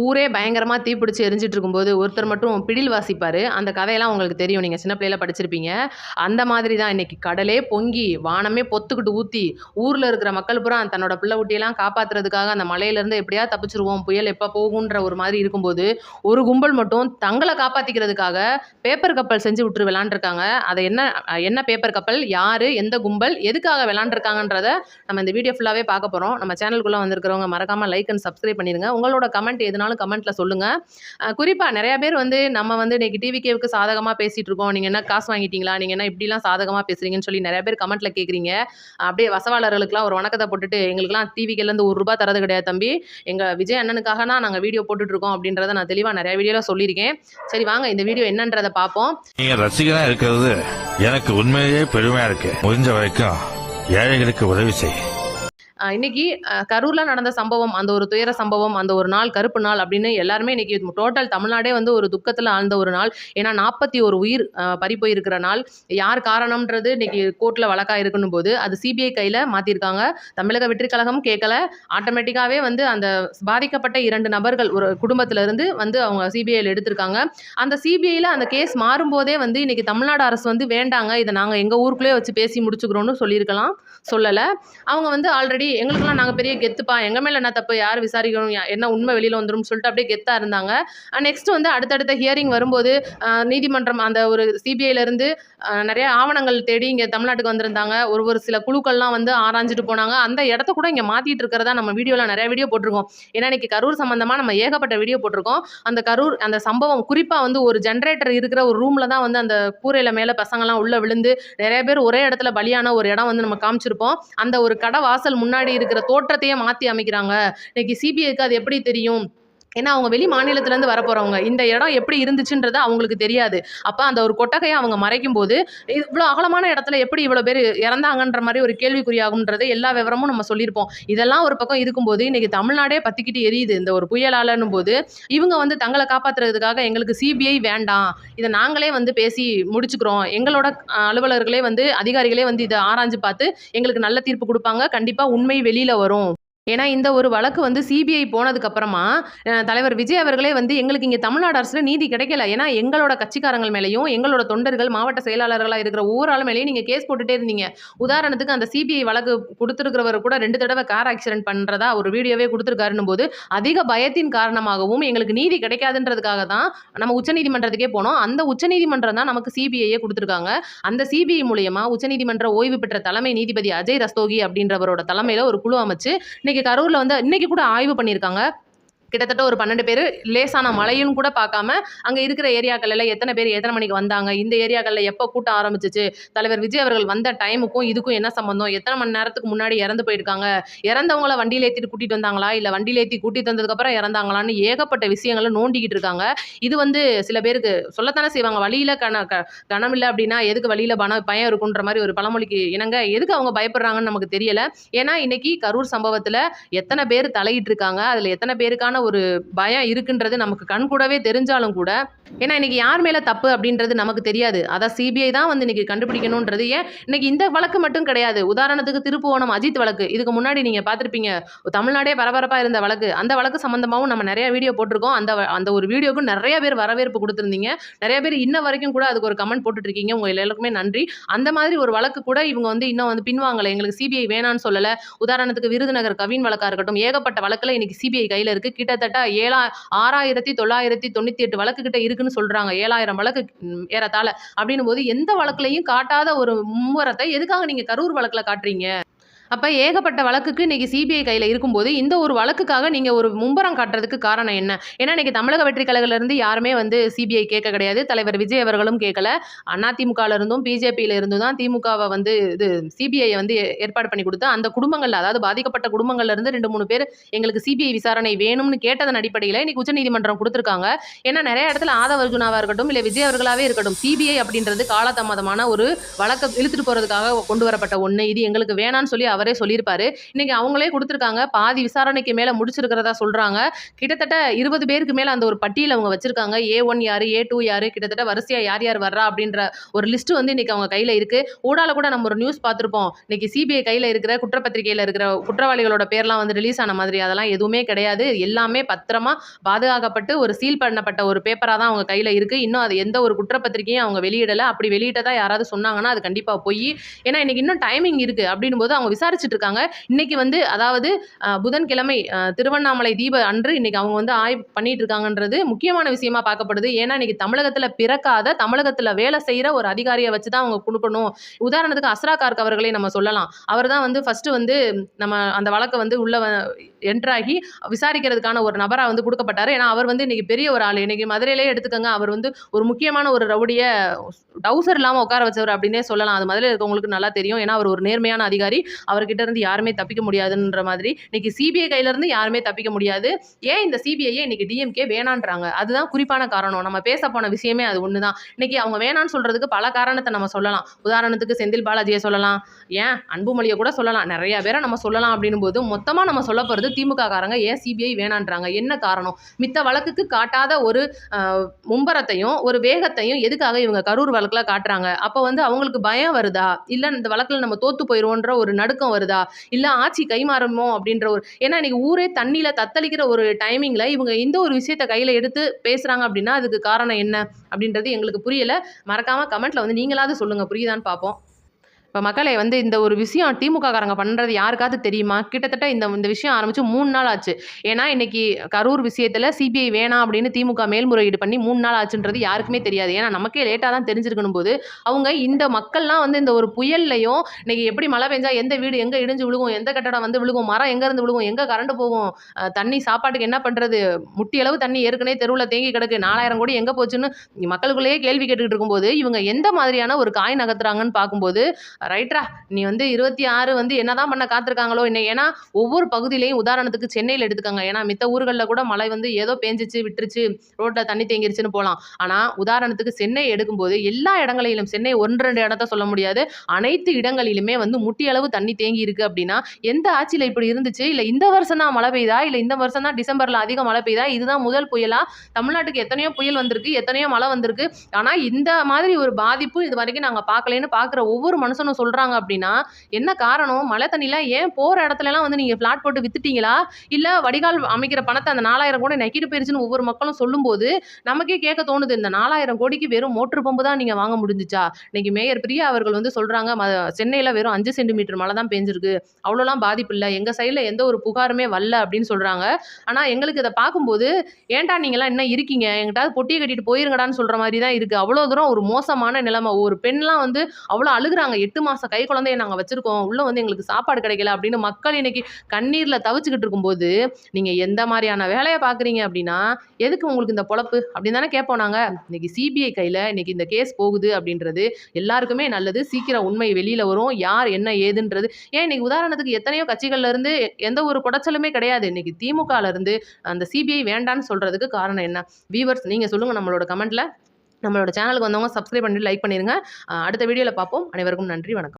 ஊரே பயங்கரமாக தீப்பிடிச்சு எரிஞ்சிட்டு இருக்கும்போது ஒருத்தர் மட்டும் பிடில் வாசிப்பார். அந்த கதையெல்லாம் உங்களுக்கு தெரியும். நீங்கள் சின்ன பிள்ளையில படிச்சிருப்பீங்க. அந்த மாதிரி தான் இன்னைக்கு கடலே பொங்கி வானமே பொத்துக்கிட்டு ஊற்றி ஊரில் இருக்கிற மக்கள் பூரா தன்னோட பிள்ளை ஊட்டியெல்லாம் காப்பாற்றுறதுக்காக அந்த மலையிலேருந்து எப்படியா தப்பிச்சிருவோம் புயல் எப்போ போகுன்ற ஒரு மாதிரி இருக்கும்போது ஒரு கும்பல் மட்டும் தங்களை காப்பாற்றிக்கிறதுக்காக பேப்பர் கப்பல் செஞ்சு விட்டு விளாண்டுருக்காங்க. அதை என்ன என்ன பேப்பர் கப்பல்? யார்? எந்த கும்பல்? எதுக்காக விளாண்டுருக்காங்கன்றத நம்ம இந்த வீடியோ ஃபுல்லாகவே பார்க்க போகிறோம் நம்ம சேனலுக்குள்ளே வந்திருக்கிறவங்க மறக்காமல் லைக் அண்ட் சப்ஸ்கிரைப் பண்ணிடுங்க உங்களோட கமெண்ட் எதுனா வேணாலும் கமெண்ட்டில் சொல்லுங்கள் குறிப்பாக நிறைய பேர் வந்து நம்ம வந்து இன்னைக்கு டிவி கேவுக்கு சாதகமாக பேசிகிட்டு இருக்கோம். நீங்கள் என்ன காசு வாங்கிட்டீங்களா? நீங்கள் என்ன இப்படிலாம் சாதகமாக பேசுகிறீங்கன்னு சொல்லி நிறைய பேர் கமெண்ட்டில் கேட்குறீங்க அப்படியே வசவாளர்களுக்குலாம் ஒரு வணக்கத்தை போட்டுட்டு எங்களுக்குலாம் டிவிக்கிலேருந்து ஒரு ரூபா தரது கிடையாது தம்பி. எங்கள் விஜய் அண்ணனுக்காக தான் நாங்கள் வீடியோ போட்டுட்ருக்கோம் அப்படின்றத நான் தெளிவாக நிறைய வீடியோவில் சொல்லியிருக்கேன். சரி வாங்க இந்த வீடியோ என்னன்றதை பார்ப்போம். நீங்க ரசிகனா இருக்கிறது எனக்கு உண்மையிலேயே பெருமையா இருக்கு. முடிஞ்ச வரைக்கும் ஏழைகளுக்கு உதவி செய்யும் ஆஹ் இன்னைக்கு நடந்த சம்பவம் அந்த ஒரு துயர சம்பவம் அந்த ஒரு நாள் கருப்பு நாள் அப்படின்னு எல்லாருமே இன்னைக்கு டோட்டல் தமிழ்நாடே வந்து ஒரு துக்கத்தில் ஆழ்ந்த ஒரு நாள். ஏன்னா நாற்பத்தி ஒரு உயிர் பறிப்போயிருக்கிற பறி போயிருக்கிற நாள். யார் காரணம்ன்றது இன்னைக்கு கோர்ட்டில் வழக்காக இருக்கணும் போது அது சிபிஐ கையில் மாற்றிருக்காங்க தமிழக வெற்றி கழகம் கேட்கல. ஆட்டோமேட்டிக்காகவே வந்து அந்த பாதிக்கப்பட்ட இரண்டு நபர்கள் ஒரு குடும்பத்திலிருந்து வந்து அவங்க சிபிஐயில் எடுத்திருக்காங்க. அந்த சிபிஐயில் அந்த கேஸ் மாறும்போதே வந்து இன்னைக்கு தமிழ்நாடு அரசு வந்து வேண்டாங்க. இதை நாங்கள் எங்கள் ஊருக்குள்ளே வச்சு பேசி முடிச்சுக்கிறோன்னு சொல்லியிருக்கலாம். சொல்லலை. அவங்க வந்து ஆல்ரெடி எங்களுக்கெல்லாம் நாங்கள் பெரிய கெத்துப்பா எங்கள் மேலே என்ன தப்பு யார் விசாரிக்கணும் என்ன உண்மை வெளியில் வந்துடும் சொல்லிட்டு அப்படியே கெத்தாக இருந்தாங்க. நெக்ஸ்ட் வந்து அடுத்தடுத்த ஹியரிங் வரும்போது நீதிமன்றம் அந்த ஒரு சிபிஐலேருந்து நிறைய ஆவணங்கள் தேடி இங்கே தமிழ்நாட்டுக்கு வந்திருந்தாங்க. ஒரு ஒரு சில குழுக்கள்லாம் வந்து ஆராய்ஞ்சிட்டு போனாங்க. அந்த இடத்த கூட இங்கே மாற்றிட்டு இருக்கிறதா நம்ம வீடியோவில் நிறைய வீடியோ போட்டிருக்கோம். ஏன்னா இன்னைக்கு கரூர் சம்மந்தமாக நம்ம ஏகப்பட்ட வீடியோ போட்டிருக்கோம். அந்த கரூர் அந்த சம்பவம் குறிப்பாக வந்து ஒரு ஜென்ரேட்டர் இருக்கிற ஒரு ரூமில் தான் வந்து அந்த கூரையில் மேலே பசங்கள்லாம் உள்ளே விழுந்து நிறைய பேர் ஒரே இடத்துல பலியான ஒரு இடம் வந்து நம்ம காமிச்சிருப்போம். அந்த ஒரு கடை வாசல் முன்னாடி இருக்கிற தோற்றத்தையே மாற்றி அமைக்கிறாங்க. இன்னைக்கு சிபிஐக்கு அது எப்படி தெரியும்? ஏன்னா அவங்க வெளி மாநிலத்திலேருந்து வர போகிறவங்க இந்த இடம் எப்படி இருந்துச்சுன்றது அவங்களுக்கு தெரியாது. அப்போ அந்த ஒரு கொட்டகையை அவங்க மறைக்கும் போது இவ்வளோ அகலமான இடத்துல எப்படி இவ்வளோ பேர் இறந்தாங்கன்ற மாதிரி ஒரு கேள்விக்குறியாகுன்றது எல்லா விவரமும் நம்ம சொல்லியிருப்போம். இதெல்லாம் ஒரு பக்கம் இருக்கும்போது இன்றைக்கி தமிழ்நாடே பற்றிக்கிட்டு எரியுது. இந்த ஒரு புயலாலன்னும் போது இவங்க வந்து தங்களை காப்பாற்றுறதுக்காக எங்களுக்கு சிபிஐ வேண்டாம். இதை நாங்களே வந்து பேசி முடிச்சுக்கிறோம். எங்களோட அலுவலர்களே வந்து அதிகாரிகளே வந்து இதை ஆராய்ஞ்சு பார்த்து எங்களுக்கு நல்ல தீர்ப்பு கொடுப்பாங்க. கண்டிப்பாக உண்மை வெளியில் வரும். ஏன்னா இந்த ஒரு வழக்கு வந்து சிபிஐ போனதுக்கப்புறமா தலைவர் விஜய் அவர்களே வந்து எங்களுக்கு இங்கே தமிழ்நாடு அரசில் நீதி கிடைக்கல. ஏன்னா எங்களோட கட்சிக்காரங்கள் மேலேயும் எங்களோட தொண்டர்கள் மாவட்ட செயலாளர்களாக இருக்கிற ஒவ்வொரு ஆள் மேலேயும் நீங்கள் கேஸ் போட்டுகிட்டே இருந்தீங்க. உதாரணத்துக்கு அந்த சிபிஐ வழக்கு கொடுத்துருக்கிறவர் கூட ரெண்டு தடவை கார் ஆக்சிடென்ட் பண்ணுறதா ஒரு வீடியோவே கொடுத்துருக்காருன்னும் போது அதிக பயத்தின் காரணமாகவும் எங்களுக்கு நீதி கிடைக்காதுன்றதுக்காக தான் நம்ம உச்சநீதிமன்றத்துக்கே போனோம். அந்த உச்சநீதிமன்றம் தான் நமக்கு சிபிஐயே கொடுத்துருக்காங்க. அந்த சிபிஐ மூலயமா உச்சநீதிமன்ற ஓய்வு பெற்ற தலைமை நீதிபதி அஜய் ரஸ்தோகி அப்படின்றவரோட தலைமையில் ஒரு குழு அமைச்சு இன்னைக்கு கரூரில் வந்து இன்னைக்கு கூட ஆய்வு பண்ணியிருக்காங்க. கிட்டத்தட்ட ஒரு பன்னெண்டு பேர் லேசான மழையும் கூட பார்க்காம அங்கே இருக்கிற ஏரியாக்கள்ல எத்தனை பேர் எத்தனை மணிக்கு வந்தாங்க? இந்த ஏரியாக்களில் எப்போ கூட்டம் ஆரம்பிச்சிச்சு? தலைவர் விஜய் அவர்கள் வந்த டைமுக்கும் இதுக்கும் என்ன சம்பந்தம்? எத்தனை மணி நேரத்துக்கு முன்னாடி இறந்து போயிருக்காங்க? இறந்தவங்கள வண்டியில் ஏற்றிட்டு கூட்டிட்டு வந்தாங்களா? இல்லை வண்டியில் ஏற்றி கூட்டிட்டு வந்ததுக்கப்புறம் இறந்தாங்களான்னு ஏகப்பட்ட விஷயங்களை நோண்டிக்கிட்டு இருக்காங்க. இது வந்து சில பேருக்கு சொல்லத்தானே செய்வாங்க. வழியில் கண க கணம் இல்லை அப்படின்னா எதுக்கு வழியில் பண பயம் இருக்குன்ற மாதிரி ஒரு பழமொழிக்கு இணங்க எதுக்கு அவங்க பயப்படுறாங்கன்னு நமக்கு தெரியலை. ஏன்னா இன்னைக்கு கரூர் சம்பவத்தில் எத்தனை பேர் தலையிட்டு இருக்காங்க அதில் எத்தனை பேருக்கான ஒரு பயம் இருக்குன்றது நமக்கு கண் கூடவே தெரிஞ்சாலும் கூட ஏன்னா இன்னைக்கு யார் மேலே தப்பு அப்படின்றது நமக்கு தெரியாது. அதான் சிபிஐ தான் வந்து இன்னைக்கு கண்டுபிடிக்கணுன்றது. ஏன்? இன்னைக்கு இந்த வழக்கு மட்டும் கிடையாது. உதாரணத்துக்கு திருப்புவனம் அஜித் வழக்கு. இதுக்கு முன்னாடி நீங்கள் பார்த்துருப்பீங்க. தமிழ்நாடே பரபரப்பாக இருந்த வழக்கு. அந்த வழக்கு சம்மந்தமாகவும் நம்ம நிறைய வீடியோ போட்டிருக்கோம். அந்த அந்த ஒரு வீடியோக்கு நிறைய பேர் வரவேற்பு கொடுத்துருந்தீங்க. நிறைய பேர் இன்ன வரைக்கும் கூட அதுக்கு ஒரு கமெண்ட் போட்டுட்டு இருக்கீங்க எல்லாருக்குமே நன்றி. அந்த மாதிரி ஒரு வழக்கு கூட இவங்க வந்து இன்னும் வந்து பின்வாங்கலை. எங்களுக்கு சிபிஐ வேணான்னு சொல்லலை. உதாரணத்துக்கு விருதுநகர் கவின் வழக்காக இருக்கட்டும் ஏகப்பட்ட வழக்கில் இன்னைக்கு சிபிஐ கையில் இருக்குது கிட்டத்தட்ட ஏழா ஆறாயிரத்தி தொள்ளாயிரத்தி தொண்ணூற்றி எட்டு வழக்கு கிட்ட இருக்குன்னு சொல்றாங்க. ஏழாயிரம் வழக்கு ஏறத்தாழ. அப்படின்னும் போது எந்த வழக்குலையும் காட்டாத ஒரு மும்முரத்தை எதுக்காக நீங்க கரூர் வழக்குல காட்டுறீங்க? அப்போ ஏகப்பட்ட வழக்குக்கு இன்றைக்கி சிபிஐ கையில் இருக்கும்போது இந்த ஒரு வழக்குக்காக நீங்கள் ஒரு மும்பரம் காட்டுறதுக்கு காரணம் என்ன? ஏன்னா இன்றைக்கி தமிழக வெற்றி கழகத்திலிருந்து யாருமே வந்து சிபிஐ கேட்க கிடையாது. தலைவர் விஜய் அவர்களும் கேட்கல. அதிமுகல பிஜேபியிலிருந்தும் பிஜேபியில தான் திமுகவை வந்து இது சிபிஐ வந்து ஏ- ஏற்பாடு பண்ணி கொடுத்து அந்த குடும்பங்களில் அதாவது பாதிக்கப்பட்ட குடும்பங்கள்லேருந்து ரெண்டு மூணு பேர் எங்களுக்கு சிபிஐ விசாரணை வேணும்னு கேட்டதன் அடிப்படையில் இன்றைக்கி உச்சநீதிமன்றம் கொடுத்துருக்காங்க. ஏன்னா நிறைய இடத்துல ஆதவ அர்ஜுனாவாக இருக்கட்டும் இல்லை விஜய் அவர்களாகவே இருக்கட்டும் சிபிஐ அப்படின்றது காலதாமதமான ஒரு வழக்கை இழுத்துட்டு போகிறதுக்காக கொண்டு வரப்பட்ட ஒன்று இது எங்களுக்கு வேணான்னு சொல்லி அவரே சொல்லியிருப்பாரு. இன்னைக்கு அவங்களே கொடுத்துருக்காங்க. பாதி விசாரணைக்கு மேலே முடிச்சிருக்கிறதா சொல்கிறாங்க கிட்டத்தட்ட இருபது பேருக்கு மேலே அந்த ஒரு பட்டியல் அவங்க வச்சிருக்காங்க. ஏ ஒன் யார் ஏ டூ யார் கிட்டத்தட்ட வரிசையாக யார் யார் வர்றா அப்படின்ற ஒரு லிஸ்ட் வந்து இன்னைக்கு அவங்க கையில் இருக்கு. ஊடால கூட நம்ம ஒரு நியூஸ் பார்த்துருப்போம். இன்னைக்கு சிபிஐ கையில் இருக்கிற குற்றப்பத்திரிகையில் இருக்கிற குற்றவாளிகளோட பேர்லாம் வந்து ரிலீஸ் ஆன மாதிரி. அதெல்லாம் எதுவுமே கிடையாது. எல்லாமே பத்திரமா பாதுகாக்கப்பட்டு ஒரு சீல் பண்ணப்பட்ட ஒரு பேப்பராக தான் அவங்க கையில் இருக்குது இன்னும் அது எந்த ஒரு குற்றப்பத்திரிகையும் அவங்க வெளியிடலை. அப்படி வெளியிட்டதா யாராவது சொன்னாங்கன்னா அது கண்டிப்பாக போய். ஏன்னா இன்னைக்கு இன்னும் டைமிங் இருக்குது அப்படின்னு போது அவங்க விசாரிச்சுட்டு இருக்காங்க இன்னைக்கு வந்து அதாவது புதன்கிழமை திருவண்ணாமலை தீப அன்று இன்னைக்கு அவங்க வந்து ஆய்வு பண்ணிட்டு இருக்காங்கன்றது முக்கியமான விஷயமா பார்க்கப்படுது. ஏன்னா இன்னைக்கு தமிழகத்தில் பிறக்காத தமிழகத்தில் வேலை செய்கிற ஒரு அதிகாரியை வச்சு தான் அவங்க கொடுக்கணும் உதாரணத்துக்கு அஸ்ரா கார்க் அவர்களை நம்ம சொல்லலாம். அவர் தான் வந்து ஃபர்ஸ்ட் வந்து நம்ம அந்த வழக்கை வந்து உள்ள என்ட்ராகி விசாரிக்கிறதுக்கான ஒரு நபராக வந்து கொடுக்கப்பட்டாரு. ஏன்னா அவர் வந்து இன்னைக்கு பெரிய ஒரு ஆள். இன்னைக்கு மதுரையிலே எடுத்துக்கோங்க அவர் வந்து ஒரு முக்கியமான ஒரு ரவுடிய டவுசர் இல்லாமல் உட்கார வச்சவர் அப்படின்னே சொல்லலாம். அது மதுரையில் இருக்கவங்களுக்கு நல்லா தெரியும். ஏன்னா அவர் ஒரு நேர்மையான அதிகாரி. அவர்கிட்ட இருந்து யாருமே தப்பிக்க முடியாதுன்ற மாதிரி இன்னைக்கு சிபிஐ கையில இருந்து யாருமே தப்பிக்க முடியாது. ஏன் இந்த சிபிஐயே இன்னைக்கு டிஎம்கே வேணான்றாங்க? அதுதான் குறிப்பான காரணம். நம்ம பேச போன விஷயமே அது ஒன்று தான் இன்னைக்கு அவங்க வேணான்னு சொல்றதுக்கு பல காரணத்தை நம்ம சொல்லலாம். உதாரணத்துக்கு செந்தில் பாலாஜியை சொல்லலாம். ஏன்? அன்புமொழியை கூட சொல்லலாம். நிறைய பேரை நம்ம சொல்லலாம் அப்படின்னும் போது மொத்தமாக நம்ம சொல்ல போகிறது திமுக காரங்க ஏன் சிபிஐ வேணான்றாங்க? என்ன காரணம்? மித்த வழக்குக்கு காட்டாத ஒரு மும்பரத்தையும் ஒரு வேகத்தையும் எதுக்காக இவங்க கரூர் வழக்கில் காட்டுறாங்க? அப்போ வந்து அவங்களுக்கு பயம் வருதா? இல்லை இந்த வழக்கில் நம்ம தோத்து போயிடுவோன்ற ஒரு நடுக்கம் வருதா? இல்லை ஆட்சி கைமாறுமோ அப்படின்ற ஒரு ஏன்னா இன்றைக்கி ஊரே தண்ணியில் தத்தளிக்கிற ஒரு டைமிங்கில் இவங்க இந்த ஒரு விஷயத்தை கையில் எடுத்து பேசுகிறாங்க அப்படின்னா அதுக்கு காரணம் என்ன? அப்படின்றது எங்களுக்கு புரியலை. மறக்காமல் கமெண்ட்டில் வந்து நீங்களாவது சொல்லுங்கள் புரியுதான்னு பார்ப்போம். இப்போ மக்களே வந்து இந்த ஒரு விஷயம் திமுக காரங்க பண்ணுறது யாருக்காவது தெரியுமா? கிட்டத்தட்ட இந்த இந்த விஷயம் ஆரம்பித்து மூணு நாள் ஆச்சு. ஏன்னா இன்னைக்கு கரூர் விஷயத்தில் சிபிஐ வேணாம் அப்படின்னு திமுக மேல்முறையீடு பண்ணி மூணு நாள் ஆச்சுன்றது யாருக்குமே தெரியாது. ஏன்னா நமக்கே லேட்டாக தான் தெரிஞ்சிருக்கணும் போது அவங்க இந்த மக்கள்லாம் வந்து இந்த ஒரு புயல்லையும் இன்னைக்கு எப்படி மழை பெஞ்சா எந்த வீடு எங்கே இடிஞ்சு விழுகும் எந்த கட்டடம் வந்து விழுகும் மரம் எங்கேருந்து விழுகும் எங்கே கரண்ட் போகும் தண்ணி சாப்பாட்டுக்கு என்ன பண்ணுறது முட்டி அளவு தண்ணி ஏற்கனவே தெருவில் தேங்கி கிடக்கு நாலாயிரம் கோடி எங்கே போச்சுன்னு மக்களுக்குள்ளேயே கேள்வி கேட்டுக்கிட்டு இருக்கும்போது இவங்க எந்த மாதிரியான ஒரு காய் நகர்த்துறாங்கன்னு பார்க்கும்போது ரைட்ரா நீ வந்து இருபத்தி ஆறு வந்து என்னதான் பண்ண காத்திருக்காங்களோ என்ன ஏன்னா ஒவ்வொரு பகுதியிலையும் உதாரணத்துக்கு சென்னையில் எடுத்துக்கோங்க. ஏன்னா மித்த ஊர்களில் கூட மழை வந்து ஏதோ பேஞ்சிச்சு விட்டுருச்சு ரோட்டில் தண்ணி தேங்கிருச்சுன்னு போகலாம் ஆனால் உதாரணத்துக்கு சென்னை எடுக்கும்போது எல்லா இடங்களிலும் சென்னை ஒன்று ரெண்டு இடத்த சொல்ல முடியாது. அனைத்து இடங்களிலுமே வந்து முட்டி அளவு தண்ணி தேங்கி இருக்கு அப்படின்னா எந்த ஆட்சியில் இப்படி இருந்துச்சு? இல்லை இந்த வருஷம் தான் மழை பெய்யுதா இல்லை இந்த வருஷம் தான் டிசம்பரில் அதிக மழை பெய்தா? இதுதான் முதல் புயலா? தமிழ்நாட்டுக்கு எத்தனையோ புயல் வந்திருக்கு எத்தனையோ மழை வந்திருக்கு. ஆனால் இந்த மாதிரி ஒரு பாதிப்பு இது வரைக்கும் நாங்கள் பார்க்கலன்னு பார்க்குற ஒவ்வொரு மனுஷனும் சொல்கிறாங்க அப்படின்னா என்ன காரணம்? மழை தண்ணிலாம் ஏன் போகிற இடத்துலலாம் வந்து நீங்கள் ஃப்ளாட் போட்டு வித்துட்டீங்களா? இல்லை வடிகால் அமைக்கிற பணத்தை அந்த நாலாயிரம் கோடி நக்கிட்டு போயிருச்சுன்னு ஒவ்வொரு மக்களும் சொல்லும்போது நமக்கே கேட்க தோணுது இந்த நாலாயிரம் கோடிக்கு வெறும் மோட்டர் பம்பு தான் நீங்கள் வாங்க முடிஞ்சிச்சா? இன்னைக்கு மேயர் பிரியா அவர்கள் வந்து சொல்கிறாங்க ம சென்னையில் வெறும் அஞ்சு சென்டிமீட்டர் மழை தான் பெஞ்சிருக்கு. அவ்வளோலாம் பாதிப்பு இல்லை. எங்கள் சைடில் எந்த ஒரு புகாருமே வரல அப்படின்னு சொல்கிறாங்க ஆனால் எங்களுக்கு இதை பார்க்கும்போது ஏன்டா நீங்களாம் இன்னும் இருக்கீங்க? எங்கிட்டாவது பொட்டியை கட்டிட்டு போயிருங்கடான்னு சொல்கிற மாதிரி தான் இருக்குது அவ்வளோ தூரம் ஒரு மோசமான நிலைமை. ஒரு பெண்லாம் வந்து அவ்வளோ அழுகுறாங்க. எட்டு மாதம் கை குழந்தைய நாங்கள் வச்சுருக்கோம். உள்ளே வந்து எங்களுக்கு சாப்பாடு கிடைக்கல அப்படின்னு மக்கள் இன்னைக்கு கண்ணீரில் தவிச்சுக்கிட்டு இருக்கும்போது நீங்கள் எந்த மாதிரியான வேலையை பார்க்குறீங்க அப்படின்னா எதுக்கு உங்களுக்கு இந்த பொழப்பு? அப்படின்னு தானே கேட்போம் நாங்கள் இன்னைக்கு சிபிஐ கையில் இன்னைக்கு இந்த கேஸ் போகுது அப்படின்றது எல்லாருக்குமே நல்லது. சீக்கிரம் உண்மை வெளியில் வரும். யார் என்ன ஏதுன்றது. ஏன் இன்னைக்கு உதாரணத்துக்கு எத்தனையோ கட்சிகள்லேருந்து எந்த ஒரு குடைச்சலுமே கிடையாது. இன்னைக்கு திமுகலேருந்து அந்த சிபிஐ வேண்டான்னு சொல்கிறதுக்கு காரணம் என்ன? வீவர்ஸ் நீங்கள் சொல்லுங்கள் நம்மளோட கமெண்ட்டில் நம்மளோட சேனலுக்கு வந்தவங்க சப்ஸ்கிரைப் பண்ணிட்டு லைக் பண்ணிடுங்க அடுத்த வீடியோவில் பார்ப்போம். அனைவருக்கும் நன்றி வணக்கம்.